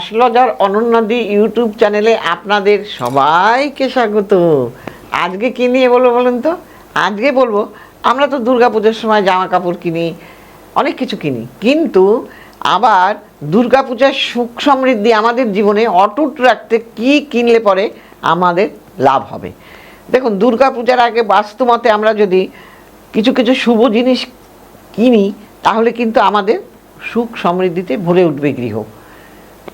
আশলজার অনন্যাদি YouTube চ্যানেলে আপনাদের সবাইকে স্বাগত। আজকে কি নিয়ে বলব বলুন তো? আজকে বলব, আমরা তো দুর্গাপুজোর সময় জামা কাপড় কিনি, অনেক কিছু কিনি। কিন্তু আবার দুর্গাপূজার সুখ সমৃদ্ধি আমাদের জীবনে অটুট রাখতে কি কিনলে পরে আমাদের লাভ হবে। দেখুন, দুর্গাপূজার আগে বাস্তুমতে আমরা যদি কিছু কিছু শুভ জিনিস কিনি, তাহলে কিন্তু আমাদের সুখ সমৃদ্ধিতে ভরে উঠবে গৃহ।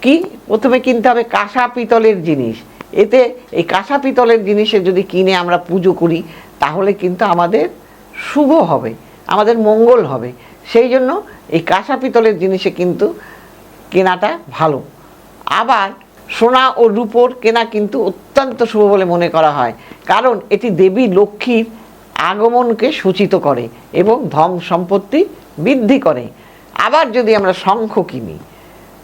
কি? প্রথমে কিনতে হবে কাঁসা পিতলের জিনিস। এতে এই কাঁসা পিতলের জিনিসে যদি কিনে আমরা পুজো করি, তাহলে কিন্তু আমাদের শুভ হবে, আমাদের মঙ্গল হবে। সেই জন্য এই কাঁসা পিতলের জিনিসে কিন্তু কেনাটা ভালো। আবার সোনা ও রূপোর কেনা কিন্তু অত্যন্ত শুভ বলে মনে করা হয়। কারণ এটি দেবী লক্ষ্মীর আগমনকে সূচিত করে এবং ধন সম্পত্তি বৃদ্ধি করে। আবার যদি আমরা শঙ্খ কিনি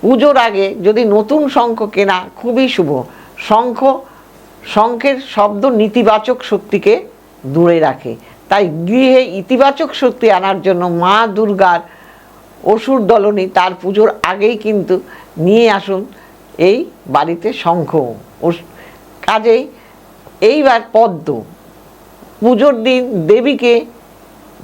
পুজোর আগে যদি নতুন শঙ্খ কেনা খুবই শুভ। শঙ্খ, শঙ্খের শব্দ নেতিবাচক শক্তিকে দূরে রাখে। তাই গৃহে ইতিবাচক শক্তি আনার জন্য মা দুর্গার অসুর দলনী তার পুজোর আগেই কিন্তু নিয়ে আসুন এই বাড়িতে শঙ্খ। কাজেই এইবার পদ্ম। পুজোর দিন দেবীকে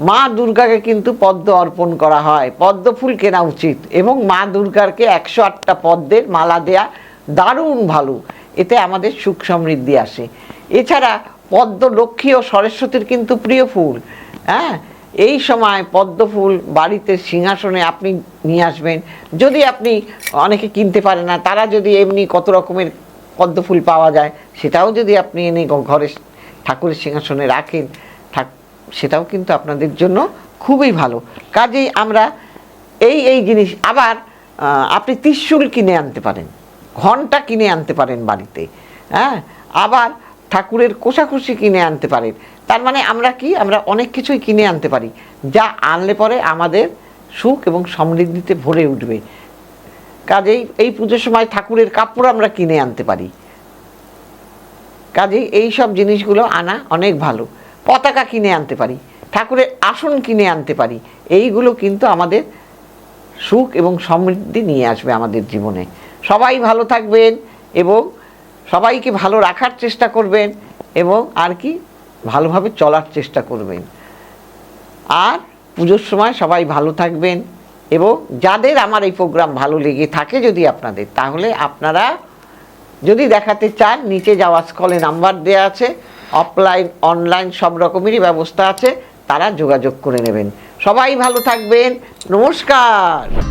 মা দুর্গাকে কিন্তু পদ্ম অর্পণ করা হয়। পদ্ম ফুল কেনা উচিত এবং মা দুর্গাকে একশো আটটা পদ্মের মালা দেয়া দারুণ ভালো। এতে আমাদের সুখ সমৃদ্ধি আসে। এছাড়া পদ্ম লক্ষ্মী ও সরস্বতীর কিন্তু প্রিয় ফুল। হ্যাঁ? এই সময় পদ্ম ফুল বাড়িতে সিংহাসনে আপনি নিয়ে আসবেন। যদি আপনি অনেকে কিনতে পারে না, তারা যদি এমনি কত রকমের পদ্ম ফুল পাওয়া যায়, সেটাও যদি আপনি এনে ঘরে ঠাকুরের সিংহাসনে রাখেন সেটাও কিন্তু আপনাদের জন্য খুবই ভালো। কাজেই আমরা এই এই জিনিস, আবার আপনি ত্রিশূল কিনে আনতে পারেন, ঘণ্টা কিনে আনতে পারেন বাড়িতে হ্যাঁ? আবার ঠাকুরের কোষাকুষি কিনে আনতে পারেন। তার মানে আমরা কি? আমরা অনেক কিছুই কিনে আনতে পারি, যা আনলে পরে আমাদের সুখ এবং সমৃদ্ধিতে ভরে উঠবে। কাজেই এই পুজোর সময় ঠাকুরের কাপড় আমরা কিনে আনতে পারি। কাজেই এই সব জিনিসগুলো আনা অনেক ভালো। পতাকা কিনে আনতে পারি, ঠাকুরের আসন কিনে আনতে পারি, এইগুলো কিন্তু আমাদের সুখ এবং সমৃদ্ধি নিয়ে আসবে আমাদের জীবনে। সবাই ভালো থাকবেন এবং সবাইকে ভালো রাখার চেষ্টা করবেন এবং আর কি ভালোভাবে চলার চেষ্টা করবেন। আর পুজোর সময় সবাই ভালো থাকবেন এবং যাদের আমার এই প্রোগ্রাম ভালো লেগে থাকে যদি আপনাদের, তাহলে আপনারা যদি দেখাতে চান, নিচে যাওয়া স্কলে নাম্বার দেওয়া আছে অফলাইন অনলাইন সব রকমেরই ব্যবস্থা আছে তারা যোগাযোগ করে নেবেন। সবাই ভালো থাকবেন নমস্কার।